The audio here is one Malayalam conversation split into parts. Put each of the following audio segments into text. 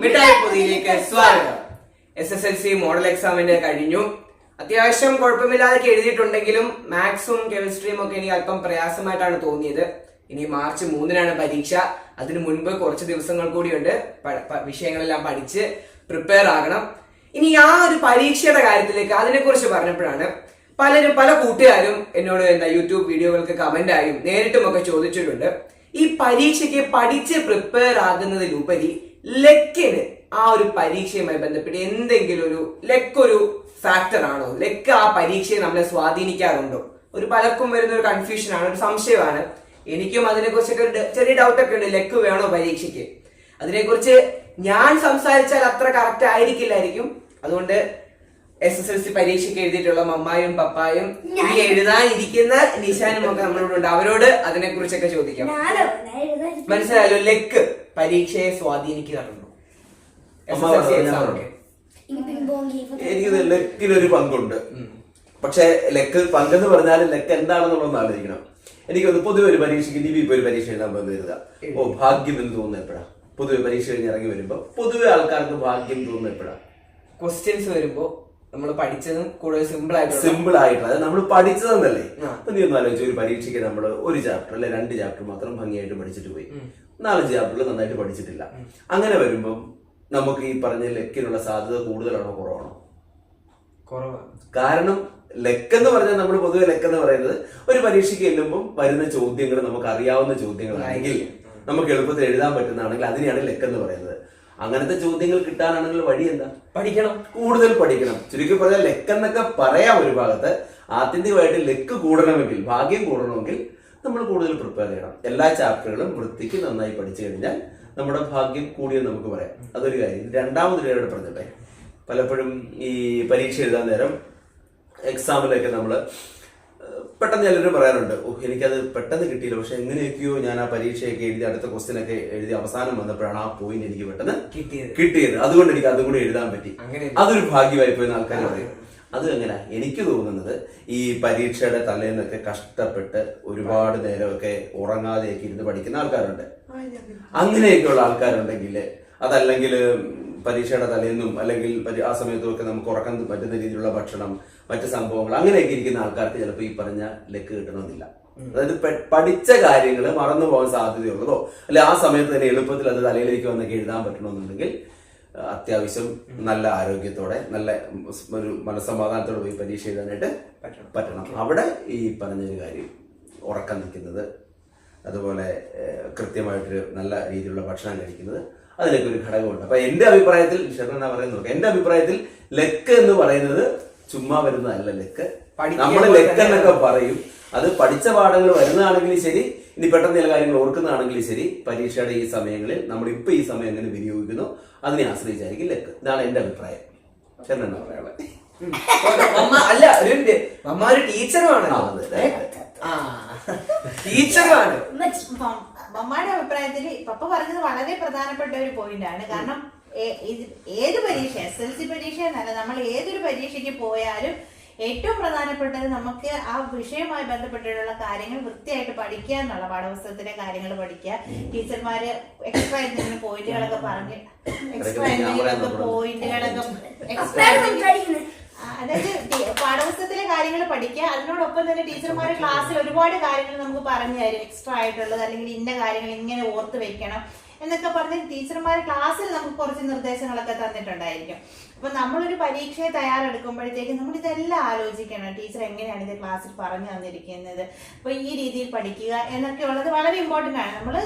മിഠായി പൊതിയിലേക്ക് സ്വാഗതം S S L C model എക്സാമിന്റെ കഴിഞ്ഞു. അത്യാവശ്യം കുഴപ്പമില്ലാതെ എഴുതിയിട്ടുണ്ടെങ്കിലും മാത്സും കെമിസ്ട്രിയും ഒക്കെ എനിക്ക് അല്പം പ്രയാസമായിട്ടാണ് തോന്നിയത്. ഇനി മാർച്ച് മൂന്നിനാണ് പരീക്ഷ. അതിനു മുൻപ് കുറച്ച് ദിവസങ്ങൾ കൂടിയുണ്ട്. വിഷയങ്ങളെല്ലാം പഠിച്ച് പ്രിപ്പയർ ആകണം. ഇനി ആ ഒരു പരീക്ഷയുടെ കാര്യത്തിലേക്ക് അതിനെക്കുറിച്ച് പറഞ്ഞപ്പോഴാണ് പലരും പല കൂട്ടുകാരും എന്നോട് എന്താ യൂട്യൂബ് വീഡിയോകൾക്ക് കമന്റ് ആയും നേരിട്ടും ഒക്കെ ചോദിച്ചിട്ടുണ്ട്. ഈ പരീക്ഷയ്ക്ക് പഠിച്ച് പ്രിപ്പയർ ആകുന്നതിലുപരി ലക്കിന് ആ ഒരു പരീക്ഷയുമായി ബന്ധപ്പെട്ട് എന്തെങ്കിലും ഒരു ലക്ക് ഒരു ഫാക്ടർ ആണോ? ലക്ക് ആ പരീക്ഷയെ നമ്മളെ സ്വാധീനിക്കാറുണ്ടോ? ഒരു പലർക്കും വരുന്ന ഒരു കൺഫ്യൂഷൻ ആണ് ഒരു സംശയമാണ്. എനിക്കും അതിനെക്കുറിച്ചൊക്കെ ഒരു ചെറിയ ഡൗട്ട് ഒക്കെ ഉണ്ട് ലക്ക് വേണോ പരീക്ഷയ്ക്ക്? അതിനെക്കുറിച്ച് ഞാൻ സംസാരിച്ചാൽ അത്ര കറക്റ്റ് ആയിരിക്കില്ലായിരിക്കും. അതുകൊണ്ട് എസ് എസ് എൽ സി പരീക്ഷയ്ക്ക് എഴുതിയിട്ടുള്ള മമ്മായും പപ്പായും ഈ എഴുതാനിരിക്കുന്ന നിശാനും ഒക്കെ നമ്മളോട് ഉണ്ട് അവരോട് അതിനെ കുറിച്ചൊക്കെ ചോദിക്കാം മനസ്സിലായല്ലോ ലെക്ക് പരീക്ഷയെ സ്വാധീനിക്കാറുണ്ടോ? എനിക്ക് ലെക്കിനൊരു പങ്കുണ്ട്. പക്ഷെ ലെക്ക് പങ്കെന്ന് പറഞ്ഞാൽ ലെക്ക് എന്താണെന്നുള്ളതൊന്ന് ആലോചിക്കണം. എനിക്കൊന്ന് പൊതുവെ ഒരു പരീക്ഷയ്ക്ക് ഇനി ഇപ്പൊ ഒരു പരീക്ഷ എഴുതാൻ പോകുന്നത് ഓ ഭാഗ്യം എന്ന് തോന്നുന്നു എപ്പോഴാ? പൊതുവെ പരീക്ഷ കഴിഞ്ഞ് ഇറങ്ങി വരുമ്പോ പൊതുവെ ആൾക്കാർക്ക് ഭാഗ്യം തോന്നുന്നു എപ്പോഴാ? ക്വസ്റ്റ്യൻസ് വരുമ്പോ നമ്മൾ പഠിച്ചതും കൂടുതൽ സിമ്പിൾ ആയിട്ട് സിമ്പിൾ ആയിട്ട് അതായത് നമ്മൾ പഠിച്ചതെന്നല്ലേ. അപ്പൊ നീ ഒന്ന് ആലോചിച്ചു ഒരു പരീക്ഷയ്ക്ക് നമ്മൾ ഒരു ചാപ്റ്റർ അല്ലെ രണ്ട് ചാപ്റ്റർ മാത്രം ഭംഗിയായിട്ട് പഠിച്ചിട്ട് പോയി. നാല് ചാപ്റ്ററിൽ നന്നായിട്ട് പഠിച്ചിട്ടില്ല. അങ്ങനെ വരുമ്പം നമുക്ക് ഈ പറഞ്ഞ ലെക്കിനുള്ള സാധ്യത കൂടുതലാണോ കുറവാണോ? കുറവാണ് കാരണം ലെക്കെന്ന് പറഞ്ഞാൽ നമ്മൾ പൊതുവെ ലെക്കെന്ന് പറയുന്നത് ഒരു പരീക്ഷയ്ക്ക് ചെല്ലുമ്പോൾ വരുന്ന ചോദ്യങ്ങൾ നമുക്ക് അറിയാവുന്ന ചോദ്യങ്ങളാണെങ്കിൽ നമുക്ക് എളുപ്പത്തിൽ എഴുതാൻ പറ്റുന്നതാണെങ്കിൽ അതിനെയാണ് ലെക്കെന്ന് പറയുന്നത്. അങ്ങനത്തെ ചോദ്യങ്ങൾ കിട്ടാനാണെങ്കിൽ വഴി എന്താ? പഠിക്കണം. കൂടുതൽ പഠിക്കണം. ചുരുക്കി പറഞ്ഞാൽ ലെക്കെന്നൊക്കെ പറയാം ഒരു ഭാഗത്ത്. ആത്യന്തികമായിട്ട് ലെക്ക് കൂടണമെങ്കിൽ ഭാഗ്യം കൂടണമെങ്കിൽ നമ്മൾ കൂടുതൽ പ്രിപ്പയർ ചെയ്യണം. എല്ലാ ചാപ്റ്ററുകളും വൃത്തിക്ക് നന്നായി പഠിച്ചു കഴിഞ്ഞാൽ നമ്മുടെ ഭാഗ്യം കൂടിയെന്ന് നമുക്ക് പറയാം. അതൊരു കാര്യം. രണ്ടാമത് കാര്യം പറഞ്ഞിട്ടെ പലപ്പോഴും ഈ പരീക്ഷ എഴുതാൻ നേരം എക്സാമിലൊക്കെ നമ്മൾ പെട്ടെന്ന് ചിലർ പറയാറുണ്ട് ഓ എനിക്കത് പെട്ടെന്ന് കിട്ടിയില്ല. പക്ഷെ എങ്ങനെയൊക്കെയോ ഞാൻ ആ പരീക്ഷയൊക്കെ എഴുതി അടുത്ത ക്വസ്റ്റ്യൻ ഒക്കെ എഴുതി അവസാനം വന്നപ്പോഴാണ് ആ പോയിന്റ് എനിക്ക് പെട്ടെന്ന് കിട്ടിയത്. കിട്ടിയത്. അതുകൊണ്ട് എനിക്ക് അതും കൂടി എഴുതാൻ പറ്റി. അങ്ങനെ അതൊരു ഭാഗ്യമായി പോയി ആൾക്കാർ പറയും. അത് എങ്ങനെ? എനിക്ക് തോന്നുന്നത് ഈ പരീക്ഷയുടെ തലേന്നൊക്കെ കഷ്ടപ്പെട്ട് ഒരുപാട് നേരമൊക്കെ ഉറങ്ങാതെയൊക്കെ ഇരുന്ന് പഠിക്കുന്ന ആൾക്കാരുണ്ട്. അങ്ങനെയൊക്കെയുള്ള ആൾക്കാരുണ്ടെങ്കിൽ അതല്ലെങ്കിൽ പരീക്ഷയുടെ തലേന്നും അല്ലെങ്കിൽ ആ സമയത്തും ഒക്കെ നമുക്ക് ഉറക്കം പറ്റുന്ന രീതിയിലുള്ള ഭക്ഷണം മറ്റ് സംഭവങ്ങൾ അങ്ങനെയൊക്കെ ഇരിക്കുന്ന ആൾക്കാർക്ക് ചിലപ്പോൾ ഈ പറഞ്ഞ ലക്ക് കിട്ടണമെന്നില്ല. അതായത് പഠിച്ച കാര്യങ്ങൾ മറന്നു പോകാൻ സാധ്യതയുള്ളതോ അല്ലെ ആ സമയത്ത് തന്നെ എളുപ്പത്തിൽ അത് തലയിലേക്ക് വന്നൊക്കെ എഴുതാൻ പറ്റണമെന്നുണ്ടെങ്കിൽ അത്യാവശ്യം നല്ല ആരോഗ്യത്തോടെ നല്ല ഒരു മനസ്സമാധാനത്തോടെ പോയി പരീക്ഷ എഴുതാനായിട്ട് പറ്റണം. അവിടെ ഈ പറഞ്ഞൊരു കാര്യം ഉറക്കം നിൽക്കുന്നത് അതുപോലെ കൃത്യമായിട്ടൊരു നല്ല രീതിയിലുള്ള ഭക്ഷണം കഴിക്കുന്നത് അതിലൊക്കെ ഒരു ഘടകമുണ്ട്. അപ്പൊ എന്റെ അഭിപ്രായത്തിൽ ഷെർണ എന്നാ പറയുന്നത് നോക്കാം എന്റെ അഭിപ്രായത്തിൽ ലെക്ക് എന്ന് പറയുന്നത് ചുമ്മാ വരുന്നതല്ല ലെക്ക്. നമ്മൾ ലക്ക് എന്നൊക്കെ പറയും. അത് പഠിച്ച പാഠങ്ങൾ വരുന്നതാണെങ്കിലും ശരി ഇനി പെട്ടെന്ന് ചില കാര്യങ്ങൾ ഓർക്കുന്നതാണെങ്കിലും ശരി പരീക്ഷയുടെ ഈ സമയങ്ങളിൽ നമ്മൾ ഇപ്പൊ ഈ സമയം എങ്ങനെ വിനിയോഗിക്കുന്നു അതിനെ ആശ്രയിച്ചായിരിക്കും ലെക്ക്. ഇതാണ് എന്റെ അഭിപ്രായം. ഷെർണ എന്നാ പറയാനുള്ളത്. അല്ല ഒരു ഒരു ടീച്ചറുമാണ്. മം- മമ്മായുടെ അഭിപ്രായത്തിൽ പപ്പ പറഞ്ഞത് വളരെ പ്രധാനപ്പെട്ട ഒരു പോയിന്റ് ആണ്. കാരണം ഏത് പരീക്ഷ? എസ് എൽ സി പരീക്ഷ എന്നല്ല നമ്മൾ ഏതൊരു പരീക്ഷയ്ക്ക് പോയാലും ഏറ്റവും പ്രധാനപ്പെട്ടത് നമുക്ക് ആ വിഷയവുമായി ബന്ധപ്പെട്ടിട്ടുള്ള കാര്യങ്ങൾ വൃത്തിയായിട്ട് പഠിക്കുക എന്നുള്ള പാഠപുസ്തകത്തിലെ കാര്യങ്ങൾ പഠിക്കുക. ടീച്ചർമാര് എക്സ്ട്രാ എന്തെങ്കിലും പോയിന്റുകളൊക്കെ പറഞ്ഞ് എക്സ്ട്രാ ഞാൻ എന്തെങ്കിലും പോയിന്റുകളൊക്കെ എക്സ്ട്രാ അതായത് പാഠപുസ്തകത്തിലെ കാര്യങ്ങൾ പഠിക്കുക അതിനോടൊപ്പം തന്നെ ടീച്ചർമാർ ക്ലാസ്സിൽ ഒരുപാട് കാര്യങ്ങൾ നമുക്ക് പറഞ്ഞു തരും. എക്സ്ട്രാ ആയിട്ടുള്ളത് അല്ലെങ്കിൽ ഇന്ന കാര്യങ്ങൾ ഇങ്ങനെ ഓർത്ത് വെക്കണം എന്നൊക്കെ പറഞ്ഞ് ടീച്ചർമാർ ക്ലാസ്സിൽ നമുക്ക് കുറച്ച് നിർദ്ദേശങ്ങളൊക്കെ തന്നിട്ടുണ്ടായിരിക്കും. അപ്പൊ നമ്മളൊരു പരീക്ഷയെ തയ്യാറെടുക്കുമ്പോഴത്തേക്ക് നമ്മൾ ഇതെല്ലാം ആലോചിക്കണം. ടീച്ചർ എങ്ങനെയാണ് ഇത് ക്ലാസ്സിൽ പറഞ്ഞു തന്നിരിക്കുന്നത്? അപ്പൊ ഈ രീതിയിൽ പഠിക്കുക എന്നൊക്കെ ഉള്ളത് വളരെ ഇമ്പോർട്ടന്റ് ആണ്. നമ്മൾ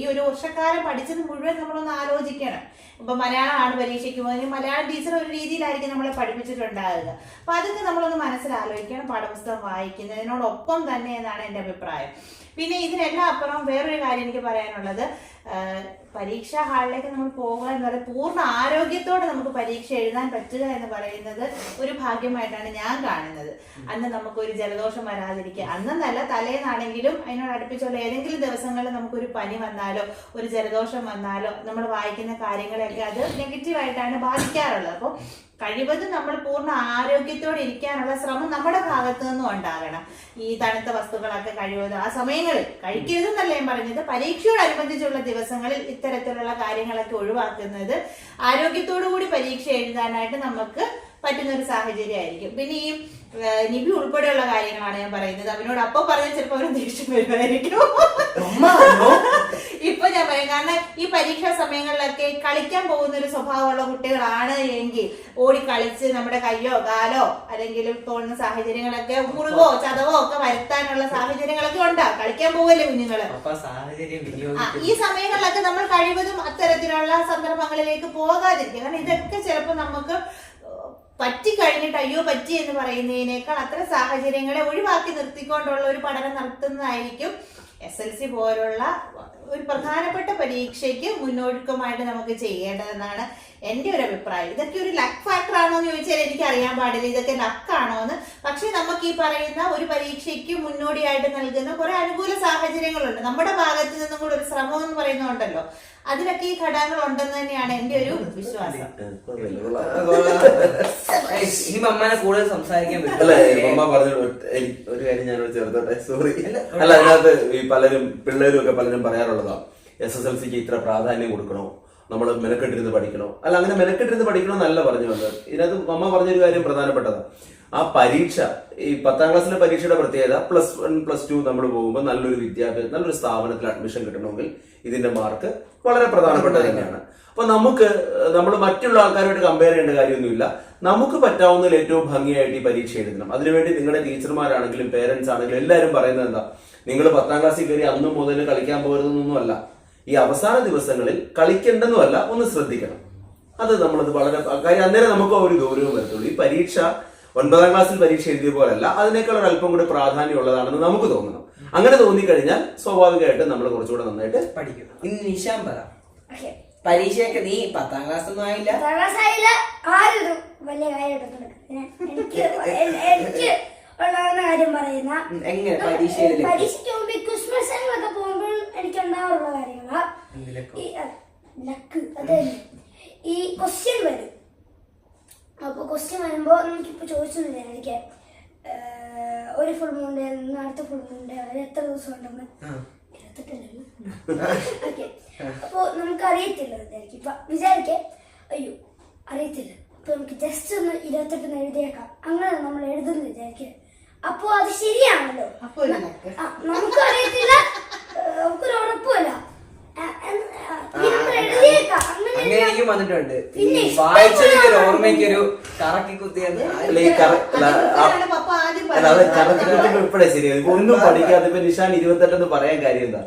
ഈ ഒരു വർഷക്കാലം പഠിച്ചത് മുഴുവൻ നമ്മളൊന്ന് ആലോചിക്കണം. ഇപ്പൊ മലയാളമാണ് പരീക്ഷയ്ക്ക് പോകുന്നത്. മലയാളം ടീച്ചർ ഒരു രീതിയിലായിരിക്കും നമ്മളെ പഠിപ്പിച്ചിട്ടുണ്ടാകുക അപ്പൊ അതൊക്കെ നമ്മളൊന്ന് മനസ്സിലാലോചിക്കണം പാഠപുസ്തകം വായിക്കുന്നതിനോടൊപ്പം തന്നെ എന്നാണ് എന്റെ അഭിപ്രായം. പിന്നെ ഇതിനെല്ലാം അപ്പുറം വേറൊരു കാര്യം എനിക്ക് പറയാനുള്ളത്. പരീക്ഷാ ഹാളിലേക്ക് നമ്മൾ പോകുക എന്ന് പറയുന്നത് പൂർണ ആരോഗ്യത്തോടെ നമുക്ക് പരീക്ഷ എഴുതാൻ പറ്റുക എന്ന് പറയുന്നത് ഒരു ഭാഗ്യമായിട്ടാണ് ഞാൻ കാണുന്നത്. അന്ന് നമുക്ക് ഒരു ജലദോഷം വരാതിരിക്കുക. അന്നെന്നല്ല തലേന്നാണെങ്കിലും അതിനോട് അടുപ്പിച്ചുള്ള ഏതെങ്കിലും ദിവസങ്ങളിൽ നമുക്കൊരു പനി വന്നാലോ ഒരു ജലദോഷം വന്നാലോ നമ്മൾ വായിക്കുന്ന കാര്യങ്ങളെയൊക്കെ അത് നെഗറ്റീവായിട്ടാണ് ബാധിക്കാറുള്ളത്. അപ്പോൾ കഴിവതും നമ്മൾ പൂർണ ആരോഗ്യത്തോടെ ഇരിക്കാനുള്ള ശ്രമം നമ്മുടെ ഭാഗത്തു നിന്നും ഉണ്ടാകണം. ഈ തണുത്ത വസ്തുക്കളൊക്കെ കഴിവതും ആ സമയം സമയങ്ങളിൽ കഴിക്കരുതെന്നല്ല ഞാൻ പറഞ്ഞത്. പരീക്ഷയോടനുബന്ധിച്ചുള്ള ദിവസങ്ങളിൽ ഇത്തരത്തിലുള്ള കാര്യങ്ങളൊക്കെ ഒഴിവാക്കുന്നത് ആരോഗ്യത്തോടു കൂടി പരീക്ഷ എഴുതാനായിട്ട് നമുക്ക് പറ്റുന്ന ഒരു സാഹചര്യമായിരിക്കും. പിന്നെ ഈ നിബി ഉൾപ്പെടെയുള്ള കാര്യങ്ങളാണ് ഞാൻ പറയുന്നത്. അവനോട് അപ്പൊ പറഞ്ഞാൽ ചിലപ്പോൾ അവന് ദേഷ്യം വരുമായിരിക്കും. ഞാൻ പറയും. കാരണം ഈ പരീക്ഷാ സമയങ്ങളിലൊക്കെ കളിക്കാൻ പോകുന്ന ഒരു സ്വഭാവമുള്ള കുട്ടികളാണ് എങ്കിൽ ഓടി കളിച്ച് നമ്മുടെ കയ്യോ കാലോ അല്ലെങ്കിൽ തോന്നുന്ന സാഹചര്യങ്ങളൊക്കെ മുറിവോ ചതവോ ഒക്കെ വരുത്താനുള്ള സാഹചര്യങ്ങളൊക്കെ ഉണ്ടാവും കളിക്കാൻ പോവല്ലേ കുഞ്ഞുങ്ങൾ? ഈ സമയങ്ങളിലൊക്കെ നമ്മൾ കഴിവതും അത്തരത്തിലുള്ള സന്ദർഭങ്ങളിലേക്ക് പോകാതിരിക്കുക. കാരണം ഇതൊക്കെ ചിലപ്പോൾ നമുക്ക് പറ്റി കഴിഞ്ഞിട്ട് അയ്യോ പറ്റി എന്ന് പറയുന്നതിനേക്കാൾ അത്തരം സാഹചര്യങ്ങളെ ഒഴിവാക്കി നിർത്തിക്കൊണ്ടുള്ള ഒരു പഠനം നടത്തുന്നതായിരിക്കും എസ് എൽ സി പോലുള്ള ഒരു പ്രധാനപ്പെട്ട പരീക്ഷയ്ക്ക് മുന്നൊഴുക്കമായിട്ട് നമുക്ക് ചെയ്യേണ്ടതെന്നാണ് എന്റെ ഒരു അഭിപ്രായം. ഇതൊക്കെ ഒരു ലക്ക് ഫാക്ടർ ആണോ എന്ന് ചോദിച്ചാൽ എനിക്ക് അറിയാൻ പാടില്ല. ഇതൊക്കെ ലക്കാണോ എന്ന്. പക്ഷെ നമുക്ക് ഈ പറയുന്ന ഒരു പരീക്ഷയ്ക്ക് മുന്നോടിയായിട്ട് നൽകുന്ന കുറെ അനുകൂല സാഹചര്യങ്ങളുണ്ട്. നമ്മുടെ ഭാഗത്ത് നിന്നും കൂടെ ഒരു ശ്രമം എന്ന് പറയുന്നുണ്ടല്ലോ അതിലൊക്കെ ഈ ഘടകങ്ങൾ ഉണ്ടെന്ന് തന്നെയാണ് എന്റെ ഒരു വിശ്വാസം. ഈ മമ്മനെ കൂടുതൽ സംസാരിക്കാൻ അല്ല മമ്മ പറഞ്ഞു ഒരു കാര്യം ഞാനോട് ചേർത്തോട്ടെ? സോറി അല്ല അതിനകത്ത് ഈ പലരും പിള്ളേരും ഒക്കെ പലരും പറയാറുള്ളതാ. എസ് എസ് എൽ സിക്ക് ഇത്ര പ്രാധാന്യം കൊടുക്കണോ? നമ്മൾ മെനക്കെട്ടിരുന്ന് പഠിക്കണോ? അല്ല അങ്ങനെ മെനക്കെട്ടിരുന്ന് പഠിക്കണോ എന്നല്ല പറഞ്ഞു വന്നത്. ഇതിനകത്ത് അമ്മ പറഞ്ഞൊരു കാര്യം പ്രധാനപ്പെട്ടതാണ് ആ പരീക്ഷ ഈ പത്താം ക്ലാസ്സിലെ പരീക്ഷയുടെ പ്രത്യേകത പ്ലസ് വൺ പ്ലസ് ടു നമ്മൾ പോകുമ്പോൾ നല്ലൊരു വിദ്യാഭ്യാസം നല്ലൊരു സ്ഥാപനത്തിൽ അഡ്മിഷൻ കിട്ടണമെങ്കിൽ ഇതിന്റെ മാർക്ക് വളരെ പ്രധാനപ്പെട്ട തന്നെയാണ്. അപ്പൊ നമുക്ക് നമ്മൾ മറ്റുള്ള ആൾക്കാരുമായിട്ട് കമ്പയർ ചെയ്യേണ്ട കാര്യമൊന്നുമില്ല. നമുക്ക് പറ്റാവുന്നതിൽ ഏറ്റവും ഭംഗിയായിട്ട് ഈ പരീക്ഷ എഴുതണം. അതിനുവേണ്ടി നിങ്ങളുടെ ടീച്ചർമാരാണെങ്കിലും പേരൻസ് ആണെങ്കിലും എല്ലാവരും പറയുന്നത് എന്താ? നിങ്ങൾ പത്താം ക്ലാസ്സിൽ കയറി അന്ന് മുതൽ കളിക്കാൻ പോകരുതെന്നൊന്നുമല്ല ഈ അവസാന ദിവസങ്ങളിൽ കളിക്കേണ്ടെന്നുമല്ല ഒന്ന് ശ്രദ്ധിക്കണം. അത് നമ്മളത് വളരെ കാര്യം അന്നേരം നമുക്ക് ഒരു ഗൗരവം വരത്തുള്ളൂ. ഈ പരീക്ഷ ഒൻപതാം ക്ലാസ്സിൽ പരീക്ഷ എഴുതിയ പോലല്ല അതിനേക്കാൾ ഒരു അല്പം കൂടി പ്രാധാന്യം പ്രാധാന്യമുള്ളതാണെന്ന് നമുക്ക് തോന്നണം അങ്ങനെ തോന്നിക്കഴിഞ്ഞാൽ സ്വാഭാവികമായിട്ടും നമ്മൾ കുറച്ചുകൂടെ നന്നായിട്ട് പഠിക്കണം. ഇന്ന് നിശാൻ പറ. പരീക്ഷയൊക്കെ നീ പത്താം ക്ലാസ് ഒന്നും ആയില്ല? പത്താം ക്ലാസ് ആയില്ല. ആരും വലിയ കാര്യം എനിക്ക് എനിക്ക് ഉള്ള കാര്യം പറയുന്ന. ഉം, എങ്ങനെ പരീക്ഷയിൽ? പരീക്ഷയ്ക്ക് മുമ്പ് ക്രിസ്മസ് എന്നൊക്കെ പോകുമ്പോൾ എനിക്ക് ഉണ്ടാവാറുള്ള കാര്യങ്ങളാ ഈ ലക്ക് അത് ഈ ക്വസ്റ്റ്യൻ വരും. അപ്പോൾ ക്വസ്റ്റ്യൻ വരുമ്പോൾ നമുക്കിപ്പോൾ ചോദിച്ചൊന്നുമില്ല എനിക്ക് ഒരു ഫുൾ മൂണ്ട് നിന്ന് അടുത്ത ഫുൾ മൂണ്ട് വരെ എത്ര ദിവസം ഉണ്ടെന്ന്. ഇരുപത്തെട്ടല്ലേ? ഓക്കെ അപ്പോൾ നമുക്ക് അറിയത്തില്ല വിചാരിക്കും ഇപ്പം വിചാരിക്കേ അയ്യോ അറിയത്തില്ല. അപ്പോൾ നമുക്ക് ജസ്റ്റ് ഒന്ന് ഇരുപത്തെട്ടെന്ന് എഴുതിയേക്കാം. അങ്ങനെ നമ്മൾ എഴുതുന്നു വിചാരിക്കുക അപ്പോൾ അത് ശരിയാണല്ലോ. നമുക്ക് അറിയത്തില്ല നമുക്കൊരു ഉറപ്പുമല്ല. നമ്മൾ എഴുതിയേക്കാം. അങ്ങനെ എനിക്കും വന്നിട്ടുണ്ട്. ഈ വായിച്ചതിന്റെ ഒരു പോലെ ഓർമ്മയ്ക്ക് ഒരു കറക്കി കുത്തിയെന്ന് അല്ല ഈ കറ അല്ല, അത് പറഞ്ഞത്. കറക്റ്റ് ഇപ്പഴേ ശരിയാ ഒന്നും പഠിക്കാതെ ഇപ്പൊ നിഷാൻ ഇരുപത്തെട്ടെന്ന് പറയാൻ കാര്യം എന്താ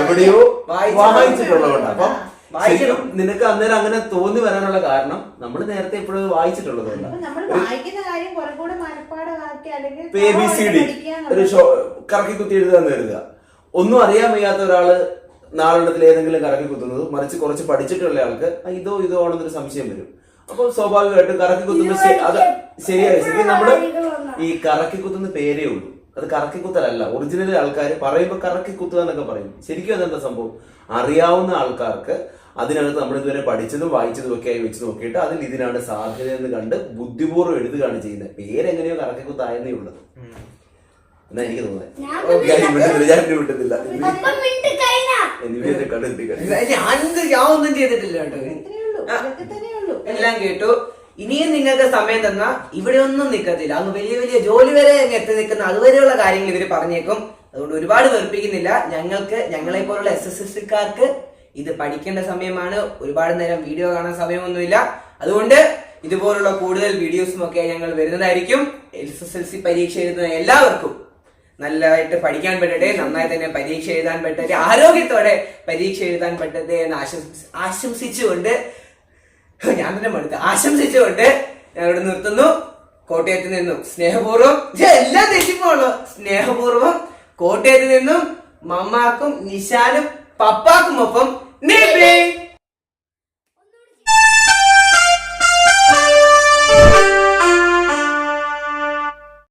എവിടെയോ വായിച്ച- വായിച്ചിട്ടുള്ളതുകൊണ്ട്. അപ്പൊ വായിക്കണം. ശരിക്കും നിനക്ക് അന്നേരം അങ്ങനെ തോന്നി വരാനുള്ള കാരണം നമ്മൾ നേരത്തെ എപ്പോഴും വായിച്ചിട്ടുള്ളതുകൊണ്ട്. അപ്പൊ നമ്മൾ വായിക്കുന്ന കാര്യം കുറെ കൂടെ മനപ്പാടമാക്കി അല്ലെങ്കിൽ ഇപ്പൊ എ ബി സി ഡി ഒരു കറക്കി കുത്തി എഴുതാന്ന് കരുതുക. ഒന്നും അറിയാൻ വയ്യാത്ത ഒരാൾ നാലെണ്ണത്തിൽ ഏതെങ്കിലും കറക്കി കുത്തുന്നത് മറിച്ച് കുറച്ച് പഠിച്ചിട്ടുള്ള ആൾക്ക് ഇതോ ഇതോ ആണെന്നൊരു സംശയം വരും. അപ്പോൾ സ്വാഭാവികമായിട്ടും കറക്കി കുത്തുന്ന അത് ശരിയായ ശരി നമ്മുടെ ഈ കറക്കി കുത്തുന്ന പേരേ ഉള്ളൂ. അത് കറക്കി കുത്തലല്ല. ഒറിജിനൽ ആൾക്കാർ പറയുമ്പോൾ കറക്കി കുത്തുക എന്നൊക്കെ പറയും. ശരിക്കും അതെന്താ സംഭവം? അറിയാവുന്ന ആൾക്കാർക്ക് അതിനകത്ത് നമ്മൾ ഇതുവരെ പഠിച്ചതും വായിച്ചതും ഒക്കെ ആയി വെച്ച് നോക്കിയിട്ട് അതിൽ ഇതിനാണ് സാധ്യത എന്ന് കണ്ട് ബുദ്ധിപൂർവം എഴുതുകയാണ് ചെയ്യുന്നത്. പേരെങ്ങനെയോ കറക്കി കുത്തായെന്നേ ഉള്ളത് എന്നാ എനിക്ക് തോന്നുന്നത് ഞാൻ ഞാനെന്ത് ഞാൻ ഒന്നും ചെയ്തിട്ടില്ല കേട്ടോ. എല്ലാം കേട്ടു. ഇനിയും നിങ്ങൾക്ക് സമയം തന്ന ഇവിടെ ഒന്നും നിക്കത്തില്ല അങ്ങ് വലിയ വലിയ ജോലി വരെ എത്തി നിൽക്കുന്ന അതുവരെയുള്ള കാര്യങ്ങൾ ഇവർ പറഞ്ഞേക്കും. അതുകൊണ്ട് ഒരുപാട് വെറുപ്പിക്കുന്നില്ല. ഞങ്ങൾക്ക് ഞങ്ങളെ പോലുള്ള എസ് എസ് എസ് സിക്കാർക്ക് ഇത് പഠിക്കേണ്ട സമയമാണ്. ഒരുപാട് നേരം വീഡിയോ കാണാൻ സമയമൊന്നുമില്ല. അതുകൊണ്ട് ഇതുപോലുള്ള കൂടുതൽ വീഡിയോസും ഒക്കെ ഞങ്ങൾ വരുന്നതായിരിക്കും. എസ് എസ് എൽ സി പരീക്ഷ എഴുതുന്ന എല്ലാവർക്കും നല്ലതായിട്ട് പഠിക്കാൻ പറ്റട്ടെ നന്നായി തന്നെ പരീക്ഷ എഴുതാൻ പറ്റട്ടെ ആരോഗ്യത്തോടെ പരീക്ഷ എഴുതാൻ പറ്റട്ടെ എന്ന് ആശംസി ആശംസിച്ചുകൊണ്ട് ഞാൻ തന്നെ മടുത്ത്. ആശംസിച്ചുകൊണ്ട് ഞാൻ ഇവിടെ നിർത്തുന്നു. കോട്ടയത്ത് നിന്നും സ്നേഹപൂർവം എല്ലാം തെറ്റിപ്പോളൂ സ്നേഹപൂർവം കോട്ടയത്ത് നിന്നും മമ്മാക്കും നിശാനും പപ്പാക്കും ഒപ്പം നിബി